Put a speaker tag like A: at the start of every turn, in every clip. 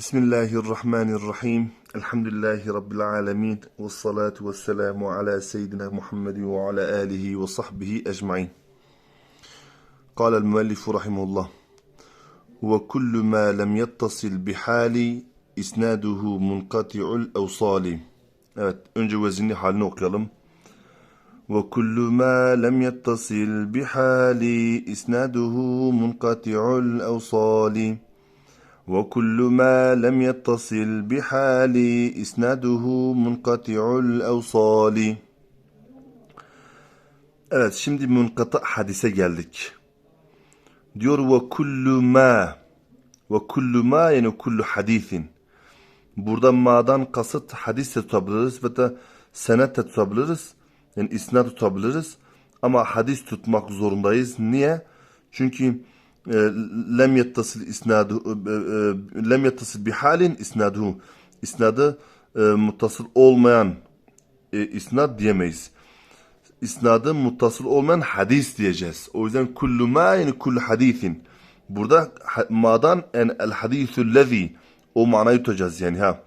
A: بسم الله الرحمن الرحيم الحمد لله رب العالمين والصلاة والسلام على سيدنا محمد وعلى آله وصحبه أجمعين قال المؤلف رحمه الله وكل ما لم يتصل بحال إسناده منقطع الأوصال Evet, önce vezinli halini okuyalım. Ve kullu ma lem yettasil bihali isnaduhu. وكل ما لم يتصل بحال إسناده منقطع الأوصال Evet şimdi munkata hadise geldik. Diyor ve kullu ma ve kullu ma yani kullu hadisin. Burada ma'dan kasıt hadis de tutabiliriz ve de senet de tutabiliriz. Yani isnat tutabiliriz. Ama hadis tutmak zorundayız. Niye? Çünkü e, lem yettasıl isnadu e, e, lem yettasıl bi halin isnaduhu. İsnadı e, muttasıl olmayan e, isnad diyemeyiz. İsnadı muttasıl olmayan hadis diyeceğiz. O yüzden kullu ma yani kullu hadisin. Burada ma'dan en el hadisü lezi o manayı tutacağız yani ha.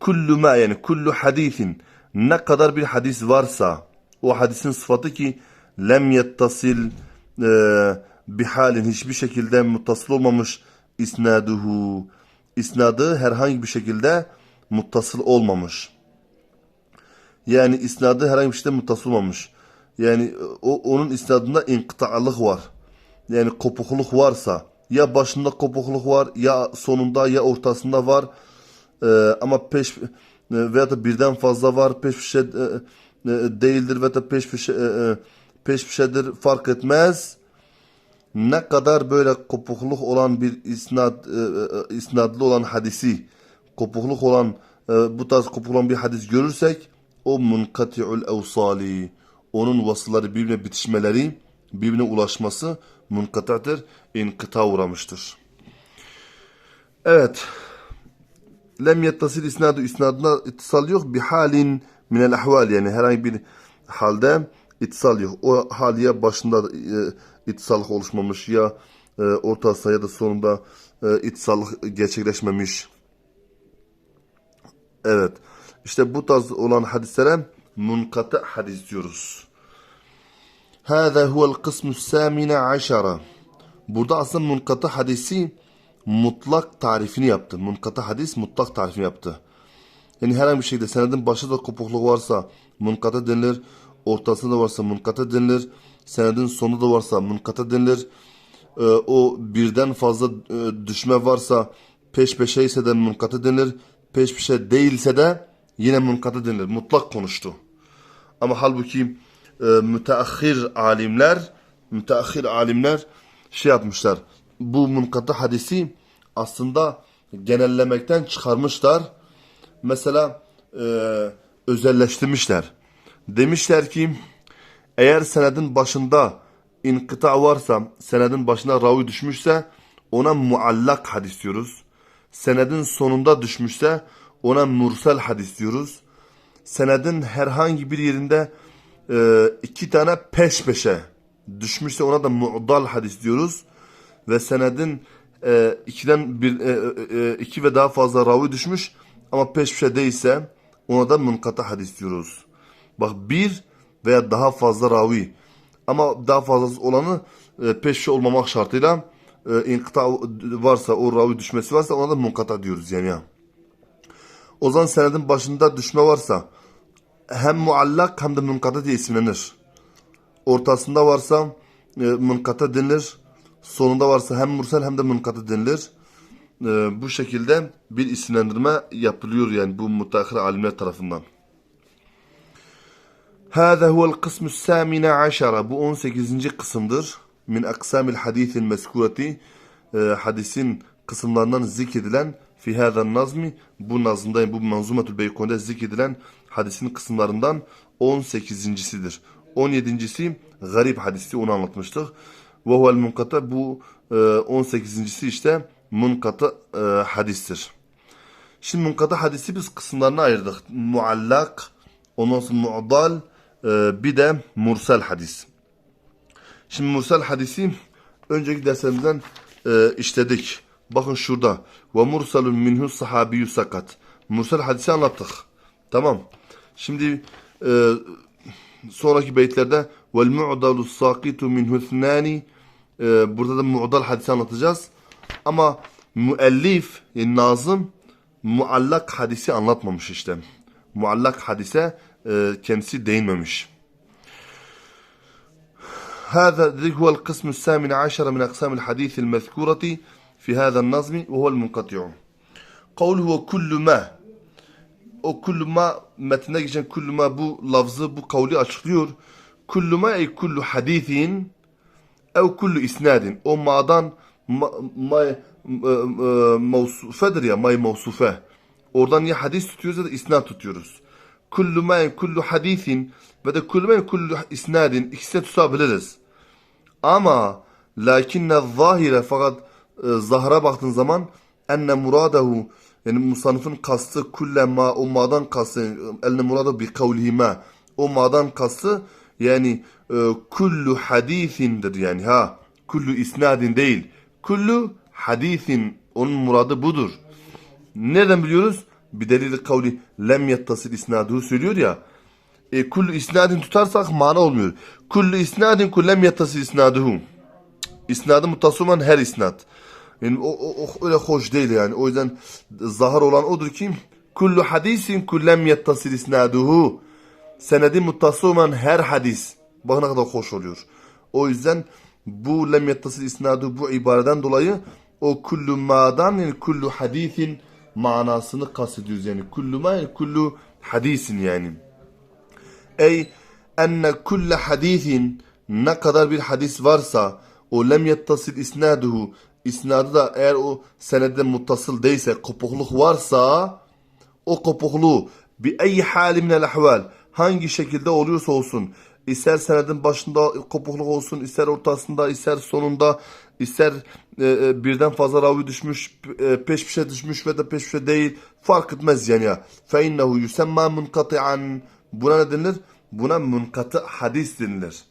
A: Kullu ma yani kullu hadisin ne kadar bir hadis varsa o hadisin sıfatı ki lem yettasil e, bihalin hiçbir şekilde muttasıl olmamış isnaduhu isnadı herhangi bir şekilde muttasıl olmamış. Yani isnadı herhangi bir şeyde muttasıl olmamış. Yani o, onun isnadında inkıtaalık var. Yani kopukluk varsa ya başında kopukluk var ya sonunda ya ortasında var. Ee, ama peş e, veya da birden fazla var peş peşe e, e, değildir veya da peş peşe e, e, peş peşedir fark etmez. Ne kadar böyle kopukluk olan bir isnad e, e, isnadlı olan hadisi kopukluk olan e, bu tarz kopuk olan bir hadis görürsek o munkati'ul evsali onun vasıları birbirine bitişmeleri birbirine ulaşması munkata'dır inkıta uğramıştır. Evet. Lem yettasil isnadu isnadına ittisal yok. Bir halin minel ahval yani herhangi bir halde itsal yok. O haliye başında e, itsallık oluşmamış ya e, ortasında ya da sonunda e, itsallık gerçekleşmemiş. Evet. İşte bu tarz olan hadislere munkata hadis diyoruz. Hâzâ huvel kısmü sâmine aşara. Burada aslında munkata hadisi mutlak tarifini yaptı. Munkata hadis mutlak tarifini yaptı. Yani herhangi bir şekilde senedin başında kopukluk varsa munkata denilir Ortasında varsa munkata denilir. Senedin sonu da varsa munkata denilir. Ee, o birden fazla e, düşme varsa peş peşe ise de munkata denilir. Peş peşe değilse de yine munkata denilir. Mutlak konuştu. Ama halbuki e, müteahhir alimler müteahhir alimler şey yapmışlar. Bu munkata hadisi aslında genellemekten çıkarmışlar. Mesela e, özelleştirmişler. Demişler ki eğer senedin başında inkıta varsa, senedin başına ravi düşmüşse ona muallak hadis diyoruz. Senedin sonunda düşmüşse ona mursel hadis diyoruz. Senedin herhangi bir yerinde e, iki tane peş peşe düşmüşse ona da mu'dal hadis diyoruz. Ve senedin e, ikiden bir, e, e, iki ve daha fazla ravi düşmüş ama peş peşe değilse ona da munkata hadis diyoruz. Bak bir veya daha fazla ravi ama daha fazlası olanı e, peş peşe olmamak şartıyla e, inkıta varsa o ravi düşmesi varsa ona da munkata diyoruz yani ya. O zaman senedin başında düşme varsa hem muallak hem de munkata diye isimlenir. Ortasında varsa e, munkata denilir. Sonunda varsa hem mursel hem de munkata denilir. E, bu şekilde bir isimlendirme yapılıyor yani bu mutahhir alimler tarafından. هذا هو القسم الثامن عشر bu 18. kısımdır. Min aksamil hadisin meskureti e, hadisin kısımlarından zikredilen fi hâzen nazmi bu nazımda bu manzumetül beykonde zikredilen hadisin kısımlarından 18.sidir. 17.si garip hadisi onu anlatmıştık. Ve huvel munkata bu e, 18.si işte munkata e, hadistir. Şimdi munkata hadisi biz kısımlarına ayırdık. Muallak, ondan sonra mu'dal, e, bir de mursel hadis. Şimdi mursel hadisi önceki derslerimizden e, işledik. Bakın şurada. Ve mursalun minhu sahabiyyü sakat. Mursal hadisi anlattık. Tamam. Şimdi e, sonraki beytlerde vel mu'dalu sakitu minhu thnani e, burada da mu'dal hadisi anlatacağız. Ama müellif yani Nazım muallak hadisi anlatmamış işte. Muallak hadise e, kendisi değinmemiş. هذا هو القسم الثامن عشر من أقسام الحديث المذكورة في هذا النظم وهو المنقطع قوله وكل ما o kullu ma metnine geçen kullu ma bu lafzı bu kavli açıklıyor. Kullu ma ey kullu hadisin ev kullu isnadin. O ma'dan ma, ma, e, e, mevsufedir ya may mevsufe. Oradan ya hadis tutuyoruz ya da isnad tutuyoruz. Kullu ma ey kullu hadisin ve de kullu ma ey kullu isnadin ikisini tutabiliriz. Ama lakinne zahire fakat e, zahra baktığın zaman enne muradahu yani musanıfın kastı kulle ma o ma'dan kastı enne muradahu bi kavlihi ma o ma'dan kastı yani e, kullu hadisindir yani ha kullu isnadin değil kullu hadisin onun muradı budur. Nereden biliyoruz? Bir delili kavli lem yettasıl isnaduhu söylüyor ya e, kullu isnadin tutarsak mana olmuyor. Kullu isnadin kullem yattası isnaduhu. İsnadı muttasuman her isnad. Yani o, o, o öyle hoş değil yani. O yüzden zahar olan odur ki kullu hadisin kullem yattasıl isnaduhu. Senedi muttasuman her hadis. Bakın ne kadar hoş oluyor. O yüzden bu lem yattasıl isnaduhu bu ibareden dolayı o kullu ma'dan yani kullu hadisin manasını kastediyoruz yani. Kullu ma yani kullu hadisin yani. Ey enne kulle hadisin ne kadar bir hadis varsa o lem yettasıl isnaduhu isnadı da eğer o senede muttasıl değilse kopukluk varsa o kopukluğu bir ey hali minel ahval hangi şekilde oluyorsa olsun ister senedin başında kopukluk olsun ister ortasında ister sonunda ister e, e, birden fazla ravi düşmüş e, peş peşe düşmüş ve de peş peşe değil fark etmez yani innehu yusemma munkati'an buna ne denilir? Buna munkatı hadis denilir.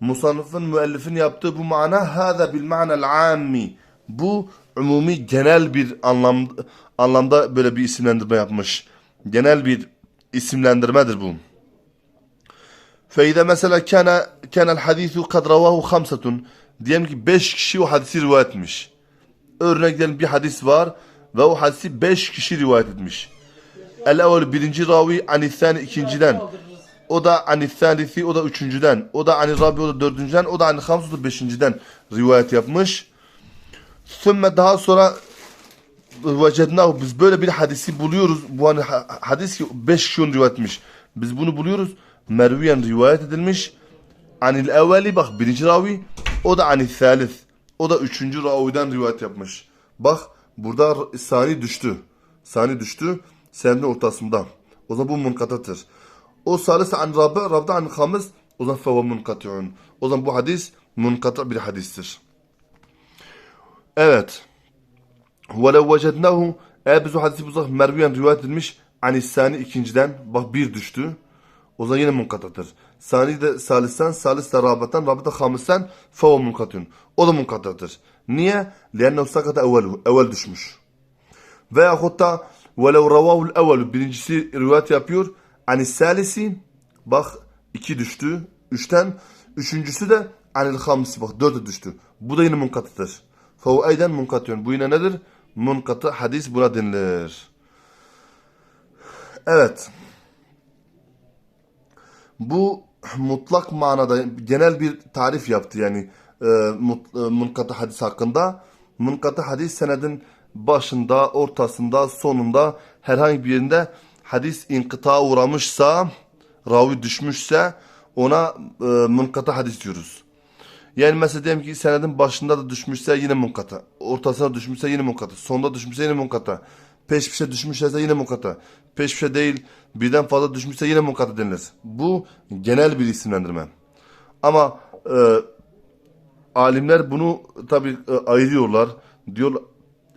A: Musannıfın, müellifin yaptığı bu mana hâzâ bil ma'nel ammi. Bu umumi genel bir anlam, anlamda böyle bir isimlendirme yapmış. Genel bir isimlendirmedir bu. Feyde mesela kana kanal hadisu kad ravahu hamsatun. Diyelim ki beş kişi o hadisi rivayet etmiş. Örnek bir hadis var ve o hadisi beş kişi rivayet etmiş. El evvel birinci ravi anithani ikinciden. O da anithalisi o da üçüncüden. O da ani rabi o da dördüncüden. O da ani hamsu o da beşinciden rivayet yapmış. Sümme daha sonra vecednahu biz böyle bir hadisi buluyoruz. Bu hani ha- hadis ki beş kişi onu rivayet etmiş. Biz bunu buluyoruz Merviyen rivayet edilmiş. Anil evveli bak birinci ravi. O da anil thalith. O da üçüncü raviden rivayet yapmış. Bak burada sani düştü. Sani düştü. Senedin ortasında. O zaman bu munkatatır. O salise an rabi, rabda an hamis. O zaman feve munkati'un. O zaman bu hadis munkata bir hadistir. Evet. وَلَوْ وَجَدْنَاهُ Eğer biz o hadisi bulsak Merviyen rivayet edilmiş Anisani ikinciden bak bir düştü. O zaman yine munkatadır. Sani de salisten, salis de rabatan, rabata hamisten fehu munkatun. O da munkatadır. Niye? Liannehu sakata evvelu. Evvel düşmüş. Veyahut da velev ravahul evvelu. Birincisi rivayet yapıyor. Ani salisi. Bak iki düştü. Üçten. Üçüncüsü de anil hamsi. Bak dörde düştü. Bu da yine munkatıdır. Fehu eyden munkatun. Bu yine nedir? Munkatı hadis buna denilir. Evet. Bu mutlak manada genel bir tarif yaptı yani e, mut, e, munkatı hadis hakkında. Munkatı hadis senedin başında, ortasında, sonunda herhangi bir yerinde hadis inkıta uğramışsa, ravi düşmüşse ona e, munkatı hadis diyoruz. Yani mesela diyelim ki senedin başında da düşmüşse yine munkata. Ortasına düşmüşse yine munkata. Sonda düşmüşse yine munkata. Peş peşe düşmüşse yine munkata. Peş peşe değil birden fazla düşmüşse yine munkata denilir. Bu genel bir isimlendirme. Ama e, alimler bunu tabi ayırıyorlar. Diyor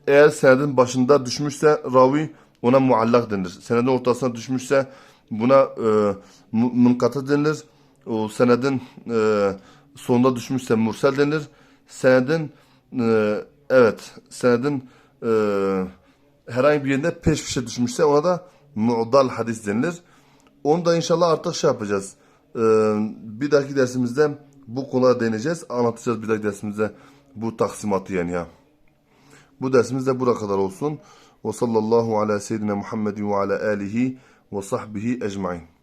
A: eğer senedin başında düşmüşse ravi ona muallak denilir. Senedin ortasına düşmüşse buna e, munkata denilir. O senedin e, sonunda düşmüşse mursel denilir. Senedin e, Evet, senedin e, herhangi bir yerinde peş peşe düşmüşse ona da mu'dal hadis denilir. Onu da inşallah artık şey yapacağız. E, bir dahaki dersimizde bu konuya değineceğiz. Anlatacağız bir dahaki dersimizde bu taksimatı yani ya. Bu dersimiz de buraya kadar olsun. Ve sallallahu ala seyyidina Muhammedin ve ala alihi ve sahbihi ecmain.